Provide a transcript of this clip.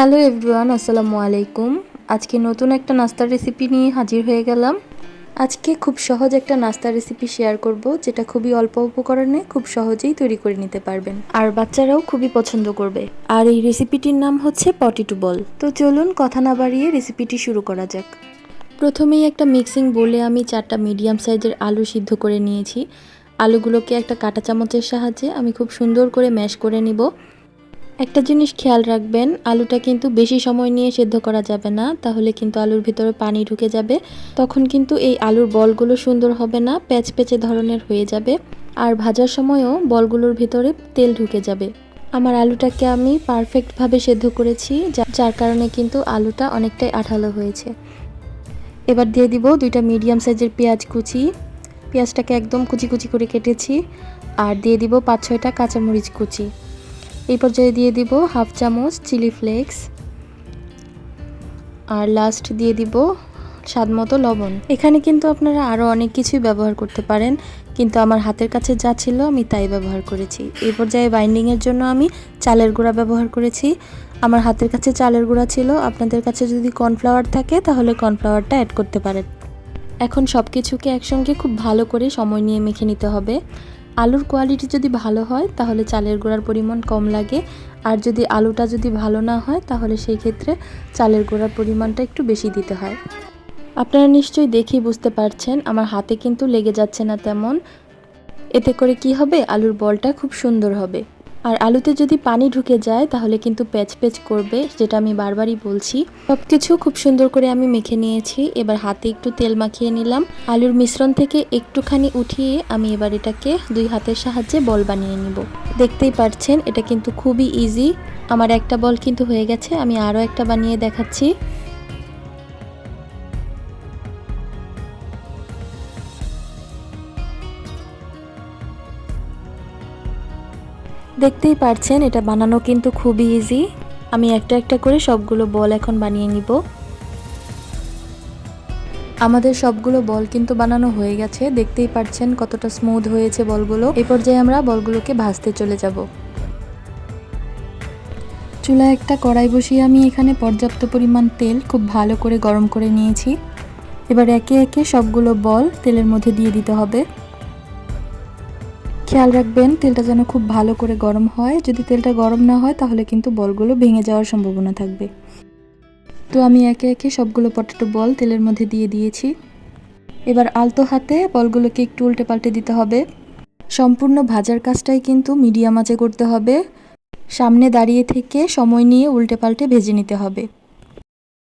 Hello everyone, আসসালামু আলাইকুম। আজকে নতুন একটা নাস্তার রেসিপি নিয়ে হাজির হয়ে গেলাম। আজকে খুব সহজ একটা নাস্তার রেসিপি শেয়ার করব, যেটা খুবই অল্প উপকরণে খুব সহজেই তৈরি করে নিতে পারবেন। আর বাচ্চারাও খুবই পছন্দ করবে। আর এই রেসিপিটির নাম হচ্ছে পটেটো বল তো চলুন কথা না বাড়িয়ে রেসিপিটি শুরু করা যাক। প্রথমেই একটা মিক্সিং বলে আমি চারটা মিডিয়াম সাইজের আলু সিদ্ধ করে নিয়েছি। আলুগুলোকে একটা কাঁটা চামচের সাহায্যে আমি খুব সুন্দর করে ম্যাশ করে নিব। একটা জিনিস খেয়াল রাখবেন, আলুটা কিন্তু বেশি সময় নিয়ে সেদ্ধ করা যাবে না, তাহলে কিন্তু আলুর ভিতরে পানি ঢুকে যাবে। তখন কিন্তু এই আলুর বলগুলো সুন্দর হবে না প্যাচ পেচে ধরনের হয়ে যাবে। আর ভাজার সময়ও বলগুলোর ভিতরে তেল ঢুকে যাবে। আমার আলুটাকে আমি পারফেক্টভাবে সেদ্ধ করেছি যার কারণে কিন্তু আলুটা অনেকটাই আঠালো হয়েছে। এবার দিয়ে দিব দুইটা মিডিয়াম সাইজের পেঁয়াজ কুচি। পেঁয়াজটাকে একদম কুচি কুচি করে কেটেছি। আর দিয়ে দিব পাঁচ ছয়টা কাঁচামরিচ কুচি। এই পর্যায়ে দিয়ে দিব হাফ চামচ চিলি ফ্লেক্স। আর লাস্ট দিয়ে দিব স্বাদ মতো লবণ। এখানে কিন্তু আপনারা আরও অনেক কিছুই ব্যবহার করতে পারেন, কিন্তু আমার হাতের কাছে যা ছিল আমি তাই ব্যবহার করেছি। এই পর্যায়ে বাইন্ডিংয়ের জন্য আমি চালের গুঁড়া ব্যবহার করেছি। আমার হাতের কাছে চালের গুঁড়া ছিল, আপনাদের কাছে যদি কর্নফ্লাওয়ার থাকে তাহলে কর্নফ্লাওয়ারটা অ্যাড করতে পারেন। এখন সব কিছুকে একসঙ্গে খুব ভালো করে সময় নিয়ে মেখে নিতে হবে। আলুর কোয়ালিটি যদি ভালো হয়, তাহলে চালের গুঁড়ার পরিমাণ কম লাগে। আর যদি আলুটা যদি ভালো না হয়, তাহলে সেই ক্ষেত্রে চালের গুঁড়ার পরিমাণটা একটু বেশি দিতে হয়। আপনারা নিশ্চয়ই দেখেই বুঝতে পারছেন, আমার হাতে কিন্তু লেগে যাচ্ছে না তেমন। এতে করে কি হবে? আলুর বলটা খুব সুন্দর হবে। আর আলুতে যদি পানি ঢুকে যায়, তাহলে কিন্তু প্যাচ প্যাচ করবে, যেটা আমি বারবারই বলছি। সব কিছু খুব সুন্দর করে আমি মেখে নিয়েছি। এবার হাতে একটু তেল মাখিয়ে নিলাম। আলুর মিশ্রণ থেকে একটুখানি উঠিয়ে আমি এবার এটাকে দুই হাতের সাহায্যে বল বানিয়ে নিব। দেখতেই পারছেন, এটা কিন্তু খুবই ইজি আমার একটা বল কিন্তু হয়ে গেছে, আমি আরও একটা বানিয়ে দেখাচ্ছি। দেখতেই পারছেন, এটা বানানো কিন্তু খুবই ইজি আমি একটা একটা করে সবগুলো বল এখন বানিয়ে নিব। আমাদের সবগুলো বল কিন্তু বানানো হয়ে গেছে। দেখতেই পারছেন কতটা স্মুথ হয়েছে বলগুলো। এই পর্যায়ে আমরা বলগুলোকে ভাজতে চলে যাব। চুলায় একটা কড়াই বসিয়ে আমি এখানে পর্যাপ্ত পরিমাণ তেল খুব ভালো করে গরম করে নিয়েছি। এবার একে একে সবগুলো বল তেলের মধ্যে দিয়ে দিতে হবে। খেয়াল রাখবেন, তেলটা যেন খুব ভালো করে গরম হয়। যদি তেলটা গরম না হয়, তাহলে কিন্তু বলগুলো ভেঙে যাওয়ার সম্ভাবনা থাকবে। তো আমি একে একে সবগুলো পটেটো বল তেলের মধ্যে দিয়ে দিয়েছি। এবার আলতো হাতে বলগুলোকে একটু উল্টে পাল্টে দিতে হবে। সম্পূর্ণ ভাজার কাজটাই কিন্তু মিডিয়াম আঁচে করতে হবে। সামনে দাঁড়িয়ে থেকে সময় নিয়ে উল্টে পাল্টে ভেজে নিতে হবে।